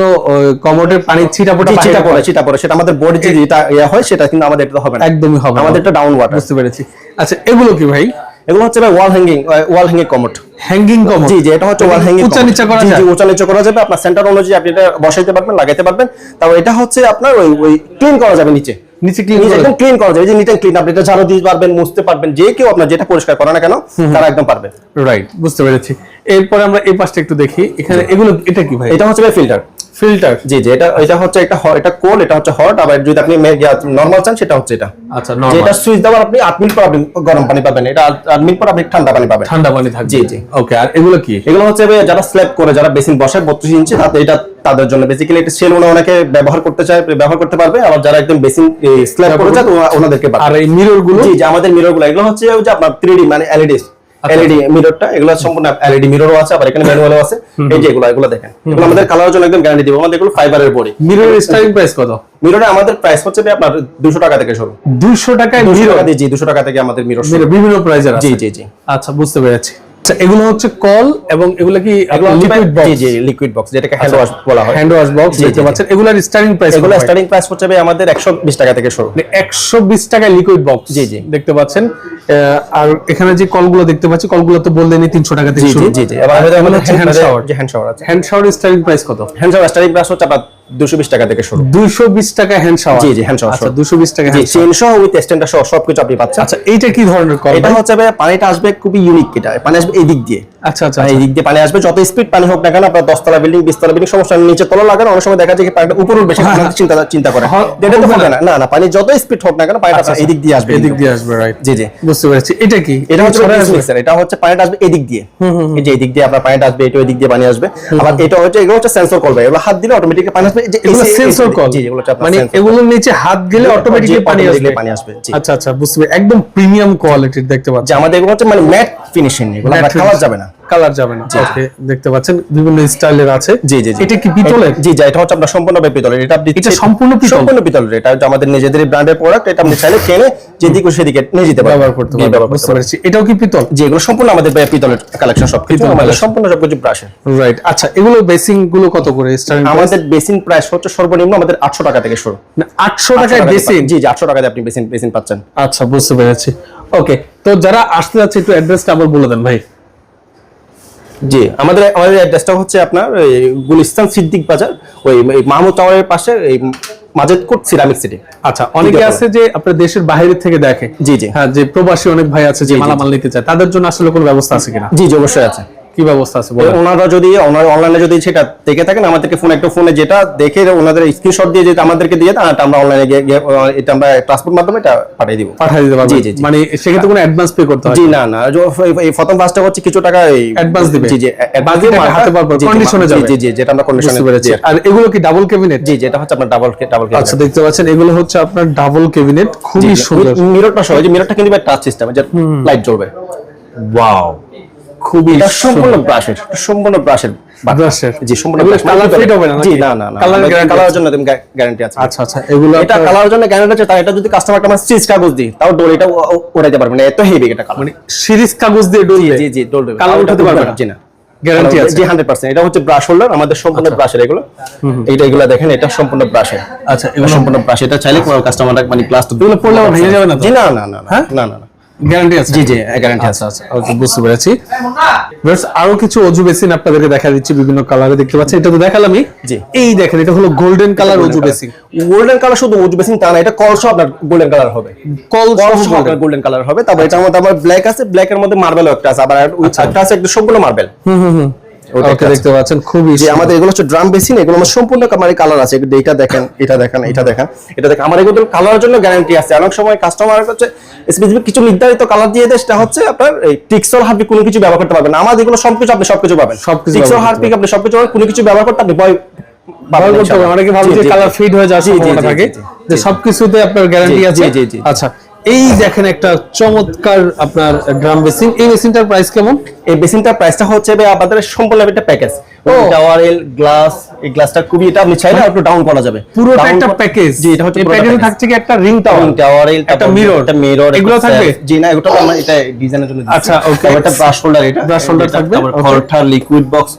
Speaker 1: কমোডের পানি ছিটা
Speaker 2: জি, ছিটা পড়ে।
Speaker 1: পড়ে।
Speaker 2: ছিটা পড়ে। সেটা আমাদের বডি যে যেটা ইয়া হয় সেটা কিন্তু আমাদের এটা হবে না।
Speaker 1: একদমই হবে
Speaker 2: আমাদের এটা ডাউন ওয়াটার
Speaker 1: বুঝতে পেরেছি। আচ্ছা এগুলো কি ভাই?
Speaker 2: এগুলো হচ্ছে ভাই wall hanging wall hanging commode
Speaker 1: hanging commode
Speaker 2: জি জি এটা হচ্ছে ওয়াল হ্যাঙ্গিং
Speaker 1: উঁচা নিচা করা যায়
Speaker 2: জি উঁচা নিচা করা যাবে। আপনার সেন্টার অনুযায়ী আপনি এটা বসাইতে পারবেন লাগাইতে পারবেন। তারপর এটা হচ্ছে আপনার ওই ওই ক্লিন করা যাবে নিচে।
Speaker 1: নিচে ক্লিন
Speaker 2: একদম ক্লিন করা যাবে। যে নিট ক্লিন আপনি এটা ঝাড়ু দিতে পারবেন মুছতে পারবেন যে কেউ আপনার যেটা পরিষ্কার করে না কেন তারা একদম পারবে।
Speaker 1: রাইট বুঝতে পেরেছি। এরপরে আমরা এই পাশটা একটু দেখি। এখানে এগুলো এটা কি ভাই?
Speaker 2: এটা হচ্ছে ফিল্টার
Speaker 1: ফিল্টার?
Speaker 2: জি জি এটা এটা হচ্ছে একটা এটা কোল্ড এটা হচ্ছে হট আবার যদি আপনি নর্মাল চান সেটা হচ্ছে এটা।
Speaker 1: আচ্ছা নরমাল
Speaker 2: এটা সুইচ দেওয়ার আপনি আট মিনিট পর আপনি গরম পানি পাবেন এটা আট- আট মিনিট পর আপনি ঠান্ডা পানি পাবেন।
Speaker 1: ঠান্ডা পানি থাকবে।
Speaker 2: জি, জি।
Speaker 1: ওকে আর এগুলো কি?
Speaker 2: এগুলো হচ্ছে যারা স্ল্যাব করে যারা বেসিন বসায় বত্রিশ ইঞ্চি তাতে এটা তাদের জন্য বেসিক্যালি এটা সেল অনেকে ব্যবহার করতে চায় ব্যবহার করতে পারবে আবার যারা একদম বেসিন স্ল্যাব করে ওনা- ওনাদেরকে
Speaker 1: আর এই মিররগুলো?
Speaker 2: জি যে আমাদের মিররগুলো এগুলো হচ্ছে যে আপনার থ্রি মানে এলইডি এলইডি মিররটা এগুলো সম্পূর্ণ এলইডি মিররও আছে আবার এখানে ম্যানুয়ালও আছে। এই যে এগুলো এগুলো দেখেন। এগুলো আমাদের কালারের জন্য একদম গ্যারান্টি দিব। আমাদের এগুলো ফাইবারের বডি
Speaker 1: মিরর স্টার্টিং প্রাইস কত?
Speaker 2: মিররে আমাদের প্রাইস হচ্ছে আপনার দুশো টাকা থেকে শুরু।
Speaker 1: 200 টাকায় মিরর
Speaker 2: জি দুশো টাকা থেকে আমাদের মিরর।
Speaker 1: বিভিন্ন প্রাইজের আছে।
Speaker 2: জি জি জি।
Speaker 1: আচ্ছা বুঝতে পেরেছি। আচ্ছা এগুলো হচ্ছে কল এবং এগুলো কি লিকুইড বক্স
Speaker 2: জি জি লিকুইড বক্স যেটাকে হ্যান্ড ওয়াশ বলা হয়।
Speaker 1: হ্যান্ড ওয়াশ বক্স
Speaker 2: জি,
Speaker 1: দেখতে
Speaker 2: জি, জি।
Speaker 1: পাচ্ছেন এগুলোর স্টার্টিং প্রাইস
Speaker 2: এগুলো স্টার্টিং প্রাইস হচ্ছে আমাদের একশো বিশ টাকা থেকে শুরু।
Speaker 1: একশো বিশ টাকা লিকুইড বক্স
Speaker 2: জি, জি।
Speaker 1: দেখতে পাচ্ছেন। আর এখানে যে কলগুলো দেখতে পাচ্ছি কলগুলো তো বললেনই তিনশো টাকা থেকে শুরু।
Speaker 2: জি জি। এবার আমাদের
Speaker 1: হ্যান্ড শাওয়ার
Speaker 2: যে হ্যান্ড শাওয়ার আছে।
Speaker 1: হ্যান্ড শাওয়ার স্টার্টিং প্রাইস কত?
Speaker 2: হ্যান্ড শাওয়ার স্টার্টিং প্রাইস হচ্ছে আপনার দুশো বিশ টাকা থেকে শুরু।
Speaker 1: দুইশো বিশ টাকা হ্যান্ড শাওয়ার
Speaker 2: জি, জি, hand shower
Speaker 1: আচ্ছা
Speaker 2: সহ।
Speaker 1: দুশো বিশ টাকা
Speaker 2: জি চেন সহ উইথ স্ট্যান্ডার সহ সবকিছু আপনি পাচ্ছেন।
Speaker 1: আচ্ছা এইটা কি ধরনের কল
Speaker 2: এটা হচ্ছে ভাই পানিটা আসবে খুবই ইউনিক এটা। পানি আসবে এই দিক দিয়ে।
Speaker 1: আচ্ছা আচ্ছা
Speaker 2: এই দিক দিয়ে পানি আসবে যত স্পিড পানি হোক না কেন আপনার দশতলা বিল্ডিং বিশতলা বিল্ডিং সমস্যা নিচে তলা লাগানো অনেক সময় দেখা যায় কি পানিটা উপর উঠবে সেটা চিন্তা চিন্তা করে। এটা তো
Speaker 1: হবে না।
Speaker 2: না। না পানি যত স্পিড হোক না কেন পানিটা
Speaker 1: আচ্ছা,
Speaker 2: এই দিক দিয়ে আসবে।
Speaker 1: এদিক দিয়ে আসবে রাইট
Speaker 2: জি জি।
Speaker 1: বুঝতে পেরেছি। এটা কি?
Speaker 2: এটা হচ্ছে mixer, এটা হচ্ছে পানিটা আসবে এদিক দিয়ে। এই যে এদিক দিয়ে আপনার পানিটা আসবে এটা এদিক দিয়ে পানি আসবে। আবার এটা হচ্ছে এগুলো হচ্ছে সেন্সর কল ভাই। এগুলো হাত দিলে অটোমেটিক পানি আসবে এই যে
Speaker 1: সেন্সর কল
Speaker 2: জি
Speaker 1: মানে এগুলোর নিচে হাত গেলে অটোমেটিক্যালি পানি আসবে।
Speaker 2: পানি আসবে,
Speaker 1: আচ্ছা আচ্ছা বুঝতে পারি একদম প্রিমিয়াম কোয়ালিটির দেখতে পাচ্ছি।
Speaker 2: আমাদের এগুলো হচ্ছে মানে ম্যাট ফিনিশিং এগুলো খাওয়া যাবে না।
Speaker 1: কালার যাবে না। ওকে দেখতে পাচ্ছেন বিভিন্ন স্টাইলের আছে।
Speaker 2: জি জি
Speaker 1: এটা কি পিতলের?
Speaker 2: জি জি এটা হচ্ছে আপনার সম্পূর্ণ পিতলের। এটা আপনি
Speaker 1: এটা সম্পূর্ণ পিতল?
Speaker 2: সম্পূর্ণ পিতলের এটা আমাদের নিজেদের ব্র্যান্ডের প্রোডাক্ট এটা আপনি চাইলে কিনে যেদিকে সেদিকে নিয়ে যেতে পারবেন।
Speaker 1: ব্যবহার করতে পারবেন বুঝতে পেরেছি। এটাও কি পিতল?
Speaker 2: জি এগুলো সম্পূর্ণ আমাদের পিতলের কালেকশন সব কিছু
Speaker 1: পিতল
Speaker 2: আমাদের সম্পূর্ণ সবকিছু ব্রাশের
Speaker 1: রাইট আচ্ছা এগুলো বেসিংগুলো কত করে? স্টার্টিং
Speaker 2: আমাদের বেসিন প্রাইস হচ্ছে সর্বনিম্ন আমাদের আটশো টাকা থেকে শুরু।
Speaker 1: 800 টাকায় বেসিং
Speaker 2: জি জি আটশো টাকাতে আপনি বেসিন বেসিন পাচ্ছেন।
Speaker 1: আচ্ছা বুঝতে পেরেছি। ওকে তো যারা আসতে যাচ্ছে একটু অ্যাড্রেসটা আবার বলে দেন ভাই।
Speaker 2: জি আমাদের আমাদের অ্যাড্রেসটা হচ্ছে আপনার গুলিস্তান সিদ্দিক বাজার ওই মাহমুদ টাওয়ারের পাশে এই মাজেদকোট সিরামিক সিটি
Speaker 1: আচ্ছা অনেকে
Speaker 2: আছে।
Speaker 1: যে আপনার দেশের বাইরে থেকে দেখে
Speaker 2: জি, জি।
Speaker 1: হ্যাঁ যে প্রবাসী অনেক ভাই আছে যে মালামাল নিতে চায় তাদের জন্য আসলে কোনো ব্যবস্থা আছে কিনা
Speaker 2: জি জি অবশ্যই আছে
Speaker 1: কি ব্যবস্থা আছে?
Speaker 2: ওনারা যদি ওনারা অনলাইনে যদি সেটা দেখে থাকেন আমাদেরকে ফোন একটা ফোনে যেটা দেখে ওনাদের স্ক্রিনশট দিয়ে যদি আমাদেরকে দিয়ে দেন আমরা অনলাইনে এটা আমরা ট্রান্সপোর্ট মাধ্যমে এটা পাঠিয়ে দিব।
Speaker 1: পাঠিয়ে দিতে
Speaker 2: জি।
Speaker 1: মানে সেক্ষেত্রে কোনো অ্যাডভান্স পে করতে হয়
Speaker 2: জি না? না এই- প্রথম ফার্স্টে হচ্ছে কিছু টাকা এই
Speaker 1: Advance দিবে।
Speaker 2: জি জি
Speaker 1: বাকি টাকা হাতে পাওয়ার পর condition এ যাবে।
Speaker 2: জি জি যেটা আমরা কন্ডিশনে
Speaker 1: পেরেছি। আর এগুলো কি ডাবল ক্যাবিনেট
Speaker 2: জি যেটা হচ্ছে আপনার ডাবল ডাবল
Speaker 1: আচ্ছা দেখতে পাচ্ছেন এগুলো হচ্ছে আপনার ডাবল ক্যাবিনেট খুবই সুন্দর।
Speaker 2: মিররটা সহ যে মিররটা কিন্তু টাচ সিস্টেম যে লাইট জ্বলবে।
Speaker 1: ওয়াও খুবই
Speaker 2: এটা সম্পূর্ণ ব্রাশের সম্পূর্ণ ব্রাশের
Speaker 1: ব্রাশের।
Speaker 2: জি সম্পূর্ণ
Speaker 1: এগুলো
Speaker 2: brush।
Speaker 1: কালার ফেড হবে না
Speaker 2: জি? না না না।
Speaker 1: কালার গ্যারান্টি
Speaker 2: কালার জন্য তুমি গ্যারান্টি আছে।
Speaker 1: আচ্ছা আচ্ছা এগুলো
Speaker 2: এটা কালার জন্য গ্যারান্টি আছে তাই এটা যদি কাস্টমারটা আমার সিজ কাগজ দিই তাও ডোর এটা ওড়াইতে পারবে না এত হেভি এটা কালার
Speaker 1: মানে সিরিজ কাগজ দিয়ে ডলবে
Speaker 2: জি জি ডোর দেবে।
Speaker 1: কালার উঠাতে পারবে না?
Speaker 2: জি না।
Speaker 1: গ্যারান্টি আছে।
Speaker 2: জি 100% এটা হচ্ছে ব্রাশ হোল্ডার আমাদের সম্পূর্ণ ব্রাশের এগুলো। এইটা এগুলো দেখেন এটা সম্পূর্ণ ব্রাশের
Speaker 1: আচ্ছা এগুলো
Speaker 2: সম্পূর্ণ ব্রাশ এটা চাইলে কোনো কাস্টমারটা মানে গ্লাস তো
Speaker 1: এগুলো পড়লে ভেঙে যাবে না?
Speaker 2: জি না না না না,
Speaker 1: হ্যাঁ?
Speaker 2: না না না।
Speaker 1: গ্যারান্টি আছে?
Speaker 2: জি জি গ্যারান্টি আছে
Speaker 1: আচ্ছা আচ্ছা। ওকে বুঝতে পেরেছি। আরও কিছু অজু বেসিন আপনাদেরকে দেখা দিচ্ছি বিভিন্ন কালারে দেখতে পাচ্ছেন। এটা তো দেখালামই।
Speaker 2: জি।
Speaker 1: এই দেখেন এটা হলো গোল্ডেন কালার অজু বেসিন
Speaker 2: গোল্ডেন কালার শুধু উজ বেসিন তা না এটা আপনার গোল্ডেন কালার হবে। আপনার গোল্ডেন কালার হবে। তারপর এটার মধ্যে আমার ব্ল্যাক আছে ব্ল্যাক এর মধ্যে মার্বেলও একটা আছে আবার একটা আছে একটা মার্বেল
Speaker 1: ওকে দেখতে পাচ্ছেন খুবই
Speaker 2: যে আমাদের এগুলো হচ্ছে ড্রাম বেসিন এগুলো আমার সম্পূর্ণ মানে কালার আছে এটা দেখেন এটা দেখেন এটা দেখেন এটা দেখেন। আমার এগুলো কালারের জন্য গ্যারান্টি আছে। অনেক সময় কাস্টমার হচ্ছে স্পেসিফিক কিছু নির্ধারিত কালার দিয়ে দেয় সেটা হচ্ছে আপনার এই টিক্সল হারপিক কোনো কিছু ব্যবহার করতে পারবেন আমাদের এগুলো সবকিছু আপনি সবকিছু পাবেন।
Speaker 1: সবকিছু
Speaker 2: টিক্সল হারপিক আপনি সবকিছু পাবেন কোনো কিছু ব্যবহার করতে আপনি
Speaker 1: ব্যবহার করতে হবে অনেকে ভাবে যে কালার ফিড হয়ে
Speaker 2: জি,
Speaker 1: থাকে। যে সবকিছুতে আপনার গ্যারান্টি আছে। আচ্ছা। এই দেখেন একটা চমৎকার আপনার ড্রাম বেসিন এই মেশিনটার প্রাইস কেমন
Speaker 2: এই বেসিনটার প্রাইসটা হচ্ছে ভাই আমাদের সম্পূর্ণ একটা প্যাকেজ। টাওয়ারেল গ্লাস এই গ্লাসটা খুবই এটা আপনি চাইলে একটু ডাউন করা যাবে
Speaker 1: পুরোটা একটা প্যাকেজ
Speaker 2: জি এটা হচ্ছে
Speaker 1: প্যাকেজে থাকছে কি একটা রিং টাওয়ার
Speaker 2: টাওয়ারেল
Speaker 1: একটা mirror।
Speaker 2: একটা মিরর
Speaker 1: এগুলো থাকবে?
Speaker 2: জি না এটা আমরা এটা ডিজাইনের জন্য
Speaker 1: আচ্ছা.
Speaker 2: তারপর একটা ব্রাশ হোল্ডার এটা
Speaker 1: holder
Speaker 2: এটা,
Speaker 1: থাকবে,
Speaker 2: তারপর. লিকুইড বক্স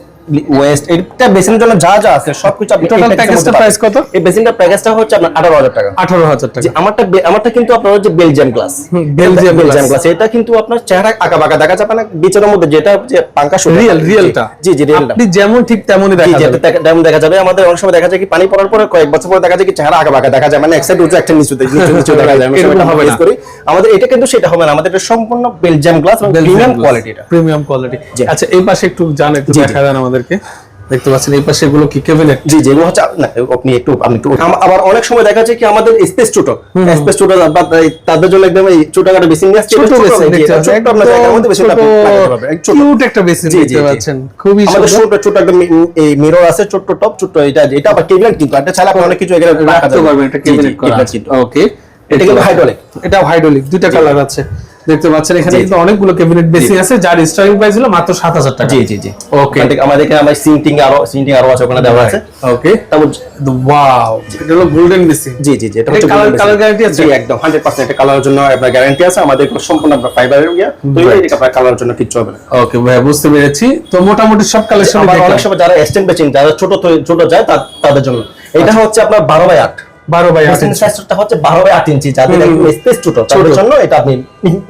Speaker 2: ওয়েস্ট এটা বেসিনের জন্য যা যা আছে সবকিছু আপনি মধ্যে
Speaker 1: price
Speaker 2: পাবেন।
Speaker 1: কত?
Speaker 2: এই বেসিনটার প্যাকেজটা হচ্ছে আপনার 18000 টাকা।
Speaker 1: আঠারো হাজার টাকা।
Speaker 2: আমারটা আমারটা কিন্তু আপনার হচ্ছে Belgium glass
Speaker 1: Belgium
Speaker 2: Belgium glass এটা কিন্তু আপনার চেহারা আঁকা বাঁকা দেখা যাবে না বিচের মধ্যে যেটা যে পাঙ্কা
Speaker 1: রিয়েল রিয়েলটা
Speaker 2: জি জি রিয়েলটা
Speaker 1: আপনি যেমন ঠিক তেমনই দেখা যাবে।
Speaker 2: দেখা- যাবে। আমাদের অনেক সময় দেখা যায় কি পানি পড়ার পরে কয়েক বছর পরে দেখা যায় কি চেহারা আঁকা বাঁকা দেখা যায়। মানে এক সাইড উঁচু একটা নিচু নিচু দেখা যায়। সেটা
Speaker 1: হবে না।
Speaker 2: করি। আমাদের এটা কিন্তু সেটা হবে না। আমাদের এটা সম্পূর্ণ বেলজিয়াম গ্লাস এবং প্রিমিয়াম কোয়ালিটি এটা
Speaker 1: প্রিমিয়াম কোয়ালিটি আচ্ছা এই পাশে একটু জান একটু। দেখা দেন আমাদেরকে দেখতে পাচ্ছেন এই পাশে এগুলো কি ক্যাবিনেট
Speaker 2: জি যেগুলো হচ্ছে না আপনি একটু আপনি একটু আবার অনেক সময় দেখা যায় কি আমাদের স্পেস ছোট। স্পেস ছোট তাদের জন্য একদম এই ছোটখাটো বেসিন নিয়ে
Speaker 1: ছোট বেসিন
Speaker 2: আপনার জায়গার মধ্যে আপনি ছোট।
Speaker 1: কিউট একটা বেসিন দেখতে পাচ্ছেন খুবই সুন্দর।
Speaker 2: ছোট ছোট একটা এই মিরর আছে ছোট টপ ছোট এটা এটা আবার কেবিনেট কিন্তু এটা ছাড়া আপনি অনেক কিছু এখানে রাখা
Speaker 1: রাখতে। পারবেন এটা ক্যাবিনেট করা ওকে
Speaker 2: এটা কিন্তু hydraulic।
Speaker 1: এটা হাইড্রোলিক দুইটা কালার আছে। দেখতে পাচ্ছেন এখানে কিন্তু অনেকগুলো ক্যাবিনেট বেসিন আছে যার স্টার্টিং প্রাইস হলো মাত্র 7000 টাকা।
Speaker 2: জি জি জি।
Speaker 1: ওকে
Speaker 2: আমাদের আমাদের এখানে আমার সিন্টিং আরও সিন্টিং আরও আছে ওখানে দেওয়া আছে।
Speaker 1: ওকে
Speaker 2: তারপর
Speaker 1: ওয়াও এটা হলো গোল্ডেন বেসিন
Speaker 2: জি জি জি এটা
Speaker 1: এটা
Speaker 2: হচ্ছে
Speaker 1: colour-
Speaker 2: golden
Speaker 1: colour আছে?
Speaker 2: একদম 100% এটা কালারের জন্য আপনার গ্যারান্টি আছে আমাদের সম্পূর্ণ আপনার ফাইবারের তো এটা আপনার কালারের জন্য কিচ্ছু হবে না।
Speaker 1: ওকে বুঝতে পেরেছি। তো মোটামুটি সব কালেকশন
Speaker 2: অনেক সময় যারা এক্সটেন্ড বেচিং যারা ছোট ছোট যায় তাদের জন্য। এটা হচ্ছে আপনার 12 বাই 8
Speaker 1: 12 বাই 8
Speaker 2: মেশিন সাইজটা হচ্ছে 12 বাই 8 ইঞ্চি যাদের একটু স্পেস ছোট তাদের জন্য এটা আপনি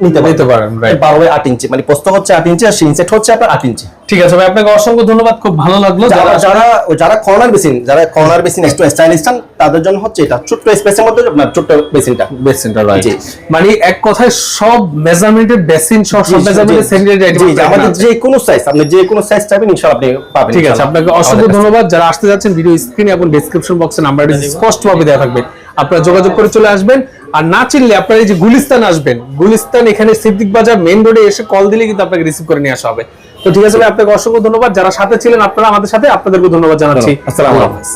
Speaker 2: নিতে পারেন
Speaker 1: নিতে পারেন, right.
Speaker 2: 12 বাই 8 ইঞ্চি মানে প্রস্থ হচ্ছে 8 ইঞ্চি আর সিনসেট হচ্ছে আপনার 8 ইঞ্চি
Speaker 1: ঠিক আছে ভাই আপনাকে অসংখ্য ধন্যবাদ খুব ভালো লাগল।
Speaker 2: যারা
Speaker 1: যারা
Speaker 2: যারা যারা কর্নার বেসিন যারা কর্নার বেসিন একটু স্টাইলিশ চান তাদের জন্য হচ্ছে এটা ছোট্ট স্পেসের মধ্যে আপনার ছোট্ট বেসিনটা
Speaker 1: বেসিনটা রাইট
Speaker 2: জি।
Speaker 1: মানে এক কথায় সব মেজারমেন্টের বেসিন সব সব মেজারমেন্টের স্যানিটারি আইটেম
Speaker 2: আমাদের যে কোনো সাইজ আপনি যে কোনো সাইজ চাইবেন ইনশাআল্লাহ আপনি পাবেন
Speaker 1: ঠিক আছে আপনাকে অসংখ্য ধন্যবাদ। যারা আসতে যাচ্ছেন ভিডিও স্ক্রিনে এবং ডেসক্রিপশন বক্সে নাম্বারটি স্পষ্টভাবে দেওয়া থাকবে। আপনারা যোগাযোগ করে চলে আসবেন। আর না চিনলে আপনারা এই যে গুলিস্তান আসবেন গুলিস্তান এখানে সিদ্দিক বাজার মেইন রোডে এসে কল দিলে কিন্তু আপনাকে রিসিভ করে নিয়ে আসা হবে। তো ঠিক আছে ভাই আপনাকে অসংখ্য ধন্যবাদ। যারা সাথে ছিলেন আপনারা আমাদের সাথে আপনাদেরকে ধন্যবাদ জানাচ্ছি।
Speaker 2: আসসালামু আলাইকুম।